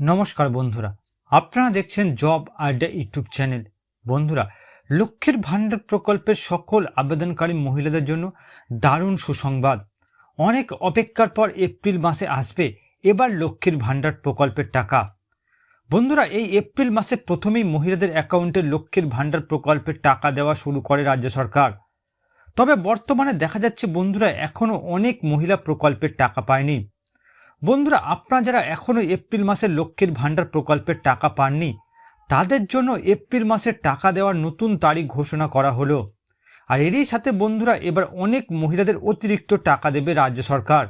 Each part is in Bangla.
নমস্কার বন্ধুরা। আপনারা দেখছেন জব আড্ডা ইউটিউব চ্যানেল। বন্ধুরা, লক্ষ্মীর ভাণ্ডার প্রকল্পের সকল আবেদনকারী মহিলাদের জন্য দারুণ সুসংবাদ। অনেক অপেক্ষার পর এপ্রিল মাসে আসবে এবার লক্ষ্মীর ভাণ্ডার প্রকল্পের টাকা। বন্ধুরা, এই এপ্রিল মাসে প্রথমেই মহিলাদের অ্যাকাউন্টে লক্ষ্মীর ভাণ্ডার প্রকল্পের টাকা দেওয়া শুরু করে রাজ্য সরকার। তবে বর্তমানে দেখা যাচ্ছে বন্ধুরা এখনও অনেক মহিলা প্রকল্পের টাকা পায়নি। বন্ধুরা, আপনারা যারা এখনও এপ্রিল মাসের লক্ষ্মীর ভাণ্ডার প্রকল্পের টাকা পাননি, তাদের জন্য এপ্রিল মাসের টাকা দেওয়ার নতুন তারিখ ঘোষণা করা হলো। আর এরই সাথে বন্ধুরা, এবার অনেক মহিলাদের অতিরিক্ত টাকা দেবে রাজ্য সরকার।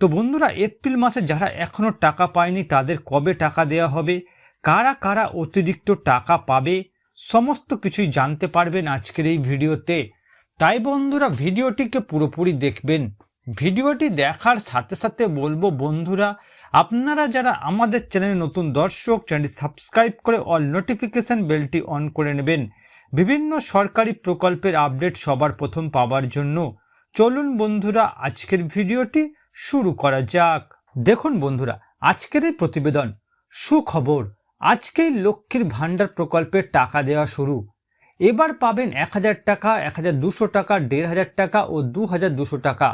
তো বন্ধুরা, এপ্রিল মাসে যারা এখনও টাকা পায়নি, তাদের কবে টাকা দেওয়া হবে? কারা কারা অতিরিক্ত টাকা পাবে? সমস্ত কিছুই জানতে পারবেন আজকের এই ভিডিওতে। তাই বন্ধুরা, ভিডিওটিকে পুরোপুরি দেখবেন। ভিডিওটি দেখার সাথে সাথে বলব বন্ধুরা, আপনারা যারা আমাদের চ্যানেলে নতুন দর্শক, চ্যানেলটি সাবস্ক্রাইব করে অল নোটিফিকেশান বেলটি অন করে নেবেন। বিভিন্ন সরকারি প্রকল্পের আপডেট সবার প্রথম পাওয়ার জন্য চলুন বন্ধুরা, আজকের ভিডিওটি শুরু করা যাক। দেখুন বন্ধুরা, আজকের এই প্রতিবেদন, সুখবর, আজকেই লক্ষ্মীর ভাণ্ডার প্রকল্পের টাকা দেওয়া শুরু। এবার পাবেন এক হাজার টাকা, এক হাজার দুশো টাকা, দেড় হাজার টাকা ও দু হাজার দুশো টাকা।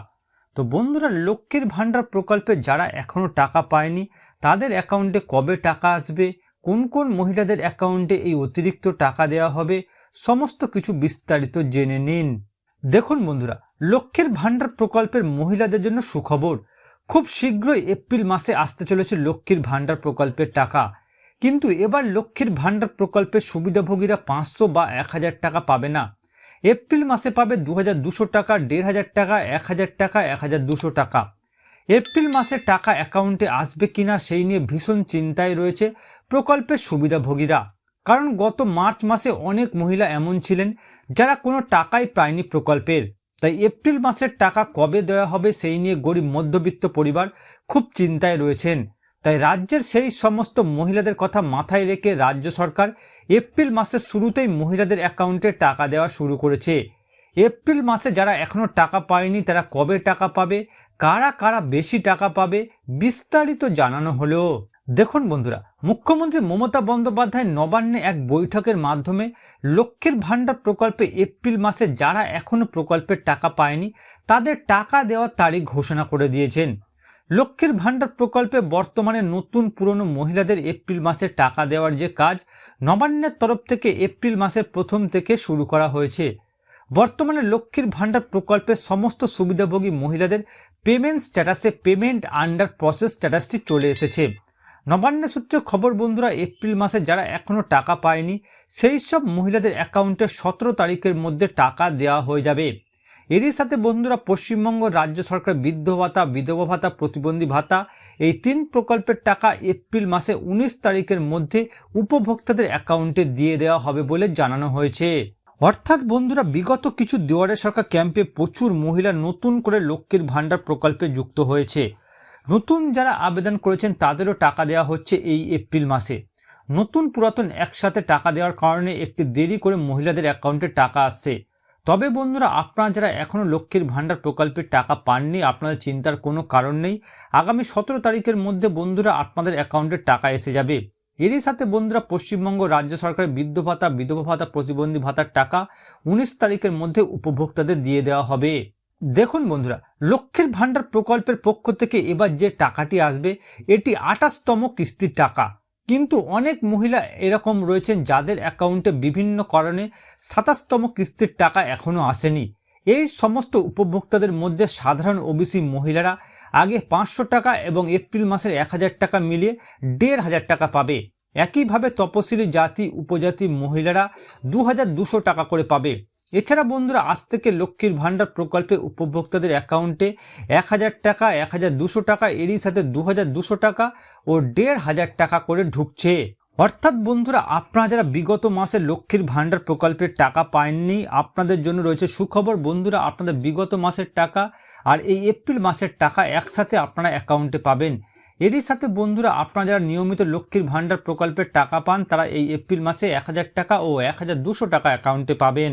তো বন্ধুরা, লক্ষ্মীর ভাণ্ডার প্রকল্পে যারা এখনও টাকা পায়নি, তাদের অ্যাকাউন্টে কবে টাকা আসবে? কোন কোন মহিলাদের অ্যাকাউন্টে এই অতিরিক্ত টাকা দেওয়া হবে? সমস্ত কিছু বিস্তারিত জেনে নিন। দেখুন বন্ধুরা, লক্ষ্মীর ভাণ্ডার প্রকল্পের মহিলাদের জন্য সুখবর। খুব শীঘ্রই এপ্রিল মাসে আসতে চলেছে লক্ষ্মীর ভাণ্ডার প্রকল্পের টাকা। কিন্তু এবার লক্ষ্মীর ভাণ্ডার প্রকল্পের সুবিধাভোগীরা পাঁচশো বা এক হাজার টাকা পাবে না। এপ্রিল মাসে পাবে দু হাজার দুশো টাকা দেড় হাজার টাকা এক হাজার টাকা এক হাজার দুশো টাকা। এপ্রিল মাসে টাকা অ্যাকাউন্টে আসবে কিনা সেই নিয়ে ভীষণ চিন্তায় রয়েছে প্রকল্পের সুবিধাভোগীরা। কারণ গত মার্চ মাসে অনেক মহিলা এমন ছিলেন যারা কোনো টাকাই পায়নি প্রকল্পের। তাই এপ্রিল মাসের টাকা কবে দেওয়া হবে সেই নিয়ে গরিব মধ্যবিত্ত পরিবার খুব চিন্তায় রয়েছেন। তাই রাজ্যের সেই সমস্ত মহিলাদের কথা মাথায় রেখে রাজ্য সরকার এপ্রিল মাসের শুরুতেই মহিলাদের অ্যাকাউন্টে টাকা দেওয়া শুরু করেছে। এপ্রিল মাসে যারা এখনও টাকা পায়নি, তারা কবে টাকা পাবে? কারা কারা বেশি টাকা পাবে? বিস্তারিত জানানো হলো। দেখুন বন্ধুরা, মুখ্যমন্ত্রী মমতা বন্দ্যোপাধ্যায় নবান্নে এক বৈঠকের মাধ্যমে লক্ষ্মীর ভাণ্ডার প্রকল্পে এপ্রিল মাসে যারা এখনও প্রকল্পের টাকা পায়নি, তাদের টাকা দেওয়ার তারিখ ঘোষণা করে দিয়েছেন। লক্ষ্মীর ভাণ্ডার প্রকল্পে বর্তমানে নতুন পুরনো মহিলাদের এপ্রিল মাসে টাকা দেওয়ার যে কাজ, নবান্নের তরফ থেকে এপ্রিল মাসের প্রথম থেকে শুরু করা হয়েছে। বর্তমানে লক্ষ্মীর ভাণ্ডার প্রকল্পের সমস্ত সুবিধাভোগী মহিলাদের পেমেন্ট স্ট্যাটাসে পেমেন্ট আন্ডার প্রসেস স্ট্যাটাসটি চলে এসেছে। নবান্ন সূত্রে খবর, বন্ধুরা, এপ্রিল মাসে যারা এখনও টাকা পায়নি, সেই সব মহিলাদের অ্যাকাউন্টে সতেরো তারিখের মধ্যে টাকা দেওয়া হয়ে যাবে। এরই সাথে বন্ধুরা পশ্চিমবঙ্গ রাজ্য সরকার বৃদ্ধ ভাতা, বিধবা ভাতা, প্রতিবন্ধী ভাতা, এই তিন প্রকল্পের টাকা এপ্রিল মাসে উনিশ তারিখের মধ্যে উপভোক্তাদের অ্যাকাউন্টে দিয়ে দেওয়া হবে বলে জানানো হয়েছে। অর্থাৎ বন্ধুরা, বিগত কিছু দুয়ারে সরকার ক্যাম্পে প্রচুর মহিলা নতুন করে লক্ষ্মীর ভাণ্ডার প্রকল্পে যুক্ত হয়েছে। নতুন যারা আবেদন করেছেন, তাদেরও টাকা দেওয়া হচ্ছে এই এপ্রিল মাসে। নতুন পুরাতন একসাথে টাকা দেওয়ার কারণে একটি দেরি করে মহিলাদের অ্যাকাউন্টে টাকা আসছে। তবে বন্ধুরা, আপনারা যারা এখনও লক্ষ্মীর ভাণ্ডার প্রকল্পের টাকা পাননি, আপনাদের চিন্তার কোনো কারণ নেই। আগামী সতেরো তারিখের মধ্যে বন্ধুরা, আপনাদের অ্যাকাউন্টে টাকা এসে যাবে। এরই সাথে বন্ধুরা, পশ্চিমবঙ্গ রাজ্য সরকারের বৃদ্ধ ভাতা, বিধবা ভাতা, প্রতিবন্ধী ভাতার টাকা উনিশ তারিখের মধ্যে উপভোক্তাদের দিয়ে দেওয়া হবে। দেখুন বন্ধুরা, লক্ষ্মীর ভাণ্ডার প্রকল্পের পক্ষ থেকে এবার যে টাকাটি আসবে, এটি আঠাশতম কিস্তির টাকা। কিন্তু অনেক মহিলা এরকম রয়েছেন যাদের অ্যাকাউন্টে বিভিন্ন কারণে সাতাশতম কিস্তির টাকা এখনও আসেনি। এই সমস্ত উপভোক্তাদের মধ্যে সাধারণ ওবিসি মহিলারা আগে পাঁচশো টাকা এবং এপ্রিল মাসের এক হাজার টাকা মিলিয়ে দেড় হাজার টাকা পাবে। একইভাবে তপশিলি জাতি, উপজাতি মহিলারা দু টাকা করে পাবে। এছাড়া বন্ধুরা, আজ থেকে লক্ষ্মীর ভাণ্ডার প্রকল্পে উপভোক্তাদের অ্যাকাউন্টে এক হাজার টাকা, এক হাজার দুশো টাকা, এরই সাথে দু হাজার দুশো টাকা ও দেড় হাজার টাকা করে ঢুকছে। অর্থাৎ বন্ধুরা, আপনারা যারা বিগত মাসে লক্ষ্মীর ভাণ্ডার প্রকল্পের টাকা পাননি, আপনাদের জন্য রয়েছে সুখবর। বন্ধুরা, আপনাদের বিগত মাসের টাকা আর এই এপ্রিল মাসের টাকা একসাথে আপনারা অ্যাকাউন্টে পাবেন। এরই সাথে বন্ধুরা, আপনারা যারা নিয়মিত লক্ষ্মীর ভাণ্ডার প্রকল্পের টাকা পান, তারা এই এপ্রিল মাসে এক হাজার টাকা ও এক টাকা অ্যাকাউন্টে পাবেন।